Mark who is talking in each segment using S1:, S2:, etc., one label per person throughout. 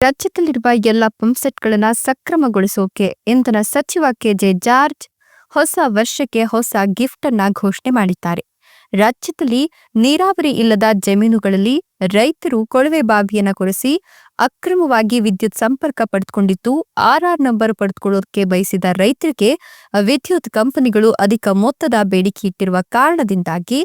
S1: ರಾಜ್ಯದಲ್ಲಿರುವ ಎಲ್ಲ ಪಂಪ್ಸೆಟ್ಗಳನ್ನು ಸಕ್ರಮಗೊಳಿಸೋಕೆ ಇಂಧನ ಸಚಿವ ಕೆಜೆ ಜಾರ್ಜ್ ಹೊಸ ವರ್ಷಕ್ಕೆ ಹೊಸ ಗಿಫ್ಟ್ ಅನ್ನ ಘೋಷಣೆ ಮಾಡಿದ್ದಾರೆ. ರಾಜ್ಯದಲ್ಲಿ ನೀರಾವರಿ ಇಲ್ಲದ ಜಮೀನುಗಳಲ್ಲಿ ರೈತರು ಕೊಳವೆ ಬಾವಿಯನ್ನ ಕೊರೆಸಿ ಅಕ್ರಮವಾಗಿ ವಿದ್ಯುತ್ ಸಂಪರ್ಕ ಪಡೆದುಕೊಂಡಿದ್ದು ಆರ್ಆರ್ ನಂಬರ್ ಪಡೆದುಕೊಳ್ಳೋಕೆ ಬಯಸಿದ ರೈತರಿಗೆ ವಿದ್ಯುತ್ ಕಂಪನಿಗಳು ಅಧಿಕ ಮೊತ್ತದ ಬೇಡಿಕೆ ಇಟ್ಟಿರುವ ಕಾರಣದಿಂದಾಗಿ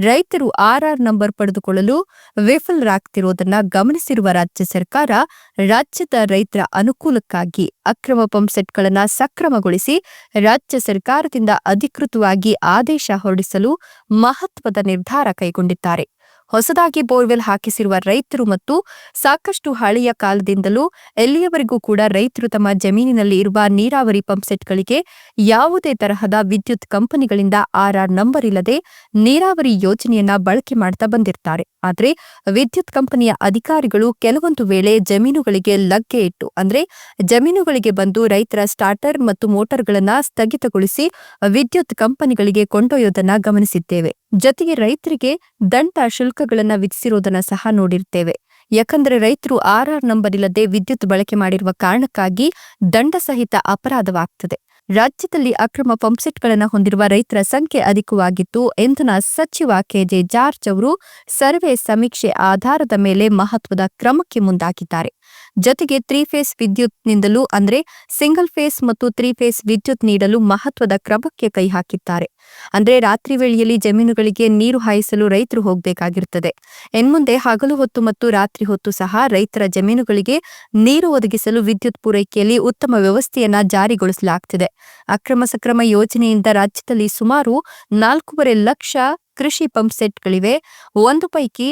S1: ರೈತರು ಆರ್ಆರ್ ನಂಬರ್ ಪಡೆದುಕೊಳ್ಳಲು ವಿಫಲರಾಗ್ತಿರೋದನ್ನ ಗಮನಿಸಿರುವ ರಾಜ್ಯ ಸರ್ಕಾರ ರಾಜ್ಯದ ರೈತರ ಅನುಕೂಲಕ್ಕಾಗಿ ಅಕ್ರಮ ಪಂಪ್ಸೆಟ್ಗಳನ್ನು ಸಕ್ರಮಗೊಳಿಸಿ ರಾಜ್ಯ ಸರ್ಕಾರದಿಂದ ಅಧಿಕೃತವಾಗಿ ಆದೇಶ ಹೊರಡಿಸಲು ಮಹತ್ವದ ನಿರ್ಧಾರ ಕೈಗೊಂಡಿದ್ದಾರೆ. ಹೊಸದಾಗಿ ಬೋರ್ವೆಲ್ ಹಾಕಿಸಿರುವ ರೈತರು ಮತ್ತು ಸಾಕಷ್ಟು ಹಳೆಯ ಕಾಲದಿಂದಲೂ ಎಲ್ಲಿಯವರೆಗೂ ಕೂಡ ರೈತರು ತಮ್ಮ ಜಮೀನಿನಲ್ಲಿ ಇರುವ ನೀರಾವರಿ ಪಂಪ್ಸೆಟ್ಗಳಿಗೆ ಯಾವುದೇ ತರಹದ ವಿದ್ಯುತ್ ಕಂಪನಿಗಳಿಂದ ಆರ್ಆರ್ ನಂಬರ್ ಇಲ್ಲದೆ ನೀರಾವರಿ ಯೋಜನೆಯನ್ನ ಬಳಕೆ ಮಾಡ್ತಾ ಬಂದಿರ್ತಾರೆ. ಆದರೆ ವಿದ್ಯುತ್ ಕಂಪನಿಯ ಅಧಿಕಾರಿಗಳು ಕೆಲವೊಂದು ವೇಳೆ ಜಮೀನುಗಳಿಗೆ ಲಗ್ಗೆ ಇಟ್ಟು, ಅಂದ್ರೆ ಜಮೀನುಗಳಿಗೆ ಬಂದು ರೈತರ ಸ್ಟಾರ್ಟರ್ ಮತ್ತು ಮೋಟಾರ್ಗಳನ್ನ ಸ್ಥಗಿತಗೊಳಿಸಿ ವಿದ್ಯುತ್ ಕಂಪನಿಗಳಿಗೆ ಕೊಂಡೊಯ್ಯೋದನ್ನ ಗಮನಿಸಿದ್ದೇವೆ. ಜೊತೆಗೆ ರೈತರಿಗೆ ದಂಡ ಶುಲ್ಕಗಳನ್ನು ವಿಧಿಸಿರೋದನ್ನ ಸಹ ನೋಡಿರ್ತೇವೆ. ಯಾಕಂದ್ರೆ ರೈತರು ಆರ್ ನಂಬರ್ ಇಲ್ಲದೆ ವಿದ್ಯುತ್ ಬಳಕೆ ಮಾಡಿರುವ ಕಾರಣಕ್ಕಾಗಿ ದಂಡ ಸಹಿತ ಅಪರಾಧವಾಗ್ತದೆ. ರಾಜ್ಯದಲ್ಲಿ ಅಕ್ರಮ ಪಂಪ್ಸೆಟ್ಗಳನ್ನು ಹೊಂದಿರುವ ರೈತರ ಸಂಖ್ಯೆ ಅಧಿಕವಾಗಿತ್ತು ಇಂಧನ ಸಚಿವ ಕೆಜೆ ಜಾರ್ಜ್ ಅವರು ಸರ್ವೆ ಸಮೀಕ್ಷೆ ಆಧಾರದ ಮೇಲೆ ಮಹತ್ವದ ಕ್ರಮಕ್ಕೆ ಮುಂದಾಗಿದ್ದಾರೆ. ಜೊತೆಗೆ ತ್ರೀ ಫೇಸ್ ವಿದ್ಯುತ್ ನಿಂದಲೂ ಅಂದ್ರೆ ಸಿಂಗಲ್ ಫೇಸ್ ಮತ್ತು ತ್ರೀ ಫೇಸ್ ವಿದ್ಯುತ್ ನೀಡಲು ಮಹತ್ವದ ಕ್ರಮಕ್ಕೆ ಕೈ ಹಾಕಿದ್ದಾರೆ. ಅಂದ್ರೆ ರಾತ್ರಿ ವೇಳೆಯಲ್ಲಿ ಜಮೀನುಗಳಿಗೆ ನೀರು ಹಾಯಿಸಲು ರೈತರು ಹೋಗಬೇಕಾಗಿರುತ್ತದೆ ಇನ್ಮುಂದೆ ಹಗಲು ಹೊತ್ತು ಮತ್ತು ರಾತ್ರಿ ಹೊತ್ತು ಸಹ ರೈತರ ಜಮೀನುಗಳಿಗೆ ನೀರು ಒದಗಿಸಲು ವಿದ್ಯುತ್ ಪೂರೈಕೆಯಲ್ಲಿ ಉತ್ತಮ ವ್ಯವಸ್ಥೆಯನ್ನ ಜಾರಿಗೊಳಿಸಲಾಗುತ್ತಿದೆ ಅಕ್ರಮ ಸಕ್ರಮ ಯೋಜನೆಯಿಂದ ರಾಜ್ಯದಲ್ಲಿ ಸುಮಾರು ನಾಲ್ಕೂವರೆ ಲಕ್ಷ ಕೃಷಿ ಪಂಪ್ಸೆಟ್ಗಳಿವೆ ಒಂದು ಪೈಕಿ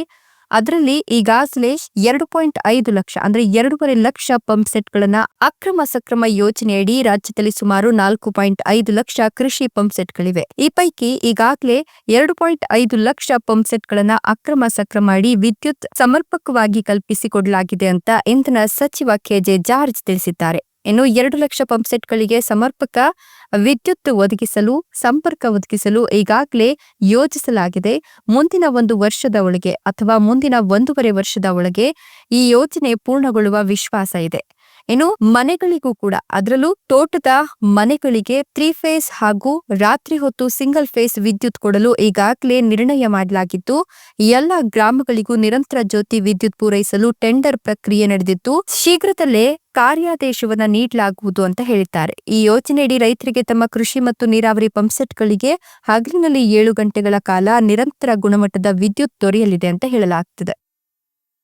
S1: ಅದರಲ್ಲಿ ಈಗಾಗಲೇ ಎರಡು ಪಾಯಿಂಟ್ ಐದು ಲಕ್ಷ, ಅಂದ್ರೆ ಎರಡೂವರೆ ಲಕ್ಷ ಪಂಪ್ ಸೆಟ್ಗಳನ್ನ ಅಕ್ರಮ ಸಕ್ರಮ ಯೋಜನೆಯಡಿ ರಾಜ್ಯದಲ್ಲಿ ಸುಮಾರು ನಾಲ್ಕು ಪಾಯಿಂಟ್ ಐದು ಲಕ್ಷ ಕೃಷಿ ಪಂಪ್ ಸೆಟ್ಗಳಿವೆ. ಈ ಪೈಕಿ ಈಗಾಗಲೇ ಎರಡು ಪಾಯಿಂಟ್ ಐದು ಲಕ್ಷ ಪಂಪ್ ಸೆಟ್ಗಳನ್ನ ಅಕ್ರಮ ಸಕ್ರಮ ಅಡಿ ವಿದ್ಯುತ್ ಸಮರ್ಪಕವಾಗಿ ಕಲ್ಪಿಸಿಕೊಡಲಾಗಿದೆ ಅಂತ ಇಂಧನ ಸಚಿವ ಕೆಜೆ ಜಾರ್ಜ್ ತಿಳಿಸಿದ್ದಾರೆ. ಇನ್ನು ಎರಡು ಲಕ್ಷ ಪಂಪ್ಸೆಟ್ಗಳಿಗೆ ಸಮರ್ಪಕ ವಿದ್ಯುತ್ ಒದಗಿಸಲು, ಸಂಪರ್ಕ ಒದಗಿಸಲು ಈಗಾಗಲೇ ಯೋಜಿಸಲಾಗಿದೆ. ಮುಂದಿನ ಒಂದು ವರ್ಷದ ಒಳಗೆ ಅಥವಾ ಮುಂದಿನ ಒಂದೂವರೆ ವರ್ಷದ ಒಳಗೆ ಈ ಯೋಜನೆ ಪೂರ್ಣಗೊಳ್ಳುವ ವಿಶ್ವಾಸ ಇದೆ. ಇನ್ನು ಮನೆಗಳಿಗೂ ಕೂಡ ಅದರಲ್ಲೂ ತೋಟದ ಮನೆಗಳಿಗೆ ತ್ರೀ ಫೇಸ್ ಹಾಗೂ ರಾತ್ರಿ ಹೊತ್ತು ಸಿಂಗಲ್ ಫೇಸ್ ವಿದ್ಯುತ್ ಕೊಡಲು ಈಗಾಗಲೇ ನಿರ್ಣಯ ಮಾಡಲಾಗಿದ್ದು, ಎಲ್ಲ ಗ್ರಾಮಗಳಿಗೂ ನಿರಂತರ ಜ್ಯೋತಿ ವಿದ್ಯುತ್ ಪೂರೈಸಲು ಟೆಂಡರ್ ಪ್ರಕ್ರಿಯೆ ನಡೆದಿದ್ದು, ಶೀಘ್ರದಲ್ಲೇ ಕಾರ್ಯಾದೇಶವನ್ನು ನೀಡಲಾಗುವುದು ಅಂತ ಹೇಳಿದ್ದಾರೆ ಈ ಯೋಜನೆಯಡಿ ರೈತರಿಗೆ ತಮ್ಮ ಕೃಷಿ ಮತ್ತು ನೀರಾವರಿ ಪಂಪ್ಸೆಟ್ಗಳಿಗೆ ಹಗಲಿನಲ್ಲಿ ಏಳು ಗಂಟೆಗಳ ಕಾಲ ನಿರಂತರ ಗುಣಮಟ್ಟದ ವಿದ್ಯುತ್ ದೊರೆಯಲಿದೆ ಅಂತ ಹೇಳಲಾಗುತ್ತಿದೆ